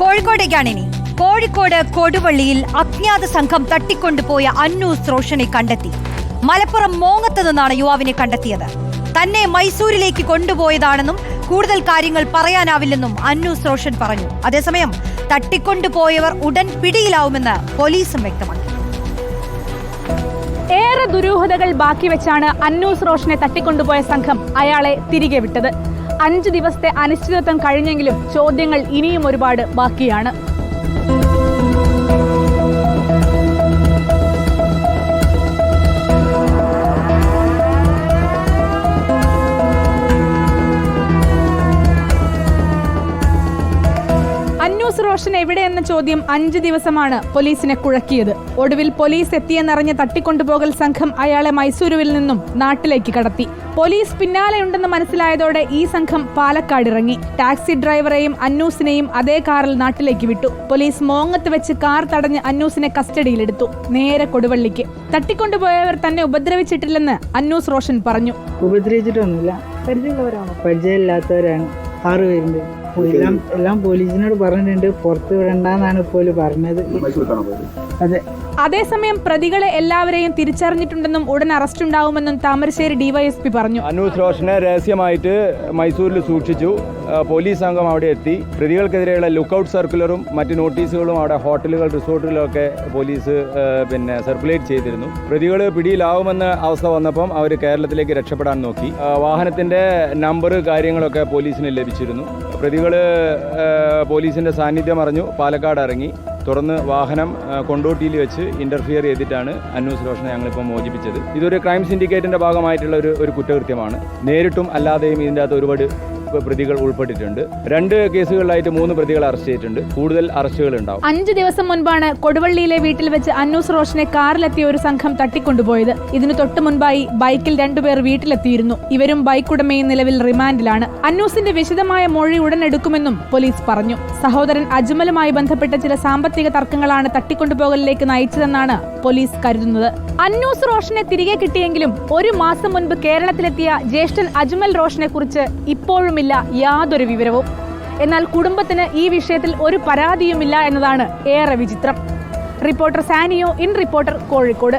കോഴിക്കോടേക്കാണ് ഇനി കോഴിക്കോട് കൊടുവള്ളിയിൽ അജ്ഞാത സംഘം തട്ടിക്കൊണ്ടുപോയ അന്നൂസ് റോഷനെ കണ്ടെത്തി. മലപ്പുറം മോങ്ങത്ത് നിന്നാണ് യുവാവിനെ കണ്ടെത്തിയത്. തന്നെ മൈസൂരിലേക്ക് കൊണ്ടുപോയതാണെന്നും കൂടുതൽ കാര്യങ്ങൾ പറയാനാവില്ലെന്നും അന്നൂസ് റോഷൻ പറഞ്ഞു. അതേസമയം തട്ടിക്കൊണ്ടുപോയവർ ഉടൻ പിടിയിലാവുമെന്ന് പോലീസും വ്യക്തമാക്കി. ഏറെ ദുരൂഹതകൾ ബാക്കി വെച്ചാണ് അന്നൂസ് റോഷനെ തട്ടിക്കൊണ്ടുപോയ സംഘം അയാളെ തിരികെ വിട്ടത്. അഞ്ചു ദിവസത്തെ അനിശ്ചിതത്വം കഴിഞ്ഞെങ്കിലും ചോദ്യങ്ങൾ ഇനിയും ഒരുപാട് ബാക്കിയാണ്. റോഷൻ എവിടെയെന്ന ചോദ്യം അഞ്ച് ദിവസമാണ് പോലീസിനെ കുഴക്കിയത്. ഒടുവിൽ പോലീസ് എത്തിയെന്നറിഞ്ഞ് തട്ടിക്കൊണ്ടുപോകൽ സംഘം അയാളെ മൈസൂരുവിൽ നിന്നും നാട്ടിലേക്ക് കടത്തി. പോലീസ് പിന്നാലെയുണ്ടെന്ന് മനസ്സിലായതോടെ ഈ സംഘം പാലക്കാട് ഇറങ്ങി ടാക്സി ഡ്രൈവറെയും അന്നൂസിനെയും അതേ കാറിൽ നാട്ടിലേക്ക് വിട്ടു. പോലീസ് മോങ്ങത്ത് വെച്ച് കാർ തടഞ്ഞ് അന്നൂസിനെ കസ്റ്റഡിയിലെടുത്തു. നേരെ കൊടുവള്ളിക്ക്. തട്ടിക്കൊണ്ടുപോയവർ തന്നെ ഉപദ്രവിച്ചിട്ടില്ലെന്ന് അന്നൂസ് റോഷൻ പറഞ്ഞു. ഉപദ്രവിച്ചിട്ടൊന്നുമില്ല. പരിചയമുള്ളവരാണ്. പരിചയമില്ലാത്തവരാണ്. ആറ് എല്ലാം എല്ലാം പോലീസിനോട് പറഞ്ഞിട്ടുണ്ട്. പുറത്ത് വിടണ്ടെന്നാണ് ഇപ്പോൾ പറഞ്ഞത്. അതെ. അതേസമയം പ്രതികളെ എല്ലാവരെയും തിരിച്ചറിഞ്ഞിട്ടുണ്ടെന്നും ഉടൻ അറസ്റ്റ് ഉണ്ടാവുമെന്നും താമരശ്ശേരി ഡിവൈഎസ്പി പറഞ്ഞു. അനൂസ് റോഷനെ രഹസ്യമായിട്ട് മൈസൂരിൽ സൂക്ഷിച്ചു. പോലീസ് സംഘം അവിടെ എത്തി. പ്രതികൾക്കെതിരെയുള്ള ലുക്കൌട്ട് സർക്കുലറും മറ്റ് നോട്ടീസുകളും അവിടെ ഹോട്ടലുകൾ റിസോർട്ടുകളിലൊക്കെ പോലീസ് പിന്നെ സർക്കുലേറ്റ് ചെയ്തിരുന്നു. പ്രതികൾ പിടിയിലാവുമെന്ന അവസ്ഥ വന്നപ്പം അവർ കേരളത്തിലേക്ക് രക്ഷപ്പെടാൻ നോക്കി. വാഹനത്തിന്റെ വാഹനത്തിന്റെ നമ്പർ കാര്യങ്ങളൊക്കെ പോലീസിന് ലഭിച്ചിരുന്നു. പ്രതികൾ പോലീസിന്റെ സാന്നിധ്യം അറിഞ്ഞു. പാലക്കാട് ഇറങ്ങി. തുടർന്ന് വാഹനം കൊണ്ടോട്ടിയിൽ വെച്ച് ഇന്റർഫിയർ ചെയ്തിട്ടാണ് അന്നൂസ് റോഷനെ ഞങ്ങളിപ്പോൾ മോചിപ്പിച്ചത്. ഇതൊരു ക്രൈം സിൻഡിക്കേറ്റിന്റെ ഭാഗമായിട്ടുള്ള ഒരു ഒരു കുറ്റകൃത്യമാണ്. നേരിട്ടും അല്ലാതെയും ഇതിന്റെ അകത്ത് ഒരുപാട് പ്രതികൾ ഉൾപ്പെട്ടിട്ടുണ്ട്. രണ്ട് കേസുകളിലായിട്ട് മൂന്ന് പ്രതികൾ അറസ്റ്റ് ചെയ്തിട്ടുണ്ട്. കൂടുതൽ അറസ്റ്റുകൾ ഉണ്ടാവും അഞ്ചു ദിവസം മുൻപാണ് കൊടുവള്ളിയിലെ വീട്ടിൽ വെച്ച് അന്നൂസ് റോഷനെ കാറിലെത്തിയ ഒരു സംഘം തട്ടിക്കൊണ്ടുപോയത്. ഇതിനു തൊട്ടു മുൻപായി ബൈക്കിൽ രണ്ടുപേർ വീട്ടിലെത്തിയിരുന്നു. ഇവരും ബൈക്ക് ഉടമയും നിലവിൽ റിമാൻഡിലാണ്. അന്നൂസിന്റെ വിശദമായ മൊഴി ഉടൻ എടുക്കുമെന്നും പോലീസ് പറഞ്ഞു. സഹോദരൻ അജ്മലുമായി ബന്ധപ്പെട്ട ചില സാമ്പത്തിക തർക്കങ്ങളാണ് തട്ടിക്കൊണ്ടുപോകലിലേക്ക് നയിച്ചതെന്നാണ് പോലീസ് കരുതുന്നത്. അന്നൂസ് റോഷനെ തിരികെ കിട്ടിയെങ്കിലും ഒരു മാസം മുൻപ് കേരളത്തിലെത്തിയ ജ്യേഷ്ഠൻ അജ്മൽ റോഷനെ കുറിച്ച് ഇപ്പോഴുമില്ല യാതൊരു വിവരവും. എന്നാൽ കുടുംബത്തിന് ഈ വിഷയത്തിൽ ഒരു പരാതിയുമില്ല എന്നതാണ് ഏറെ വിചിത്രം. Reporter Saniyo in reporter Kozhikode.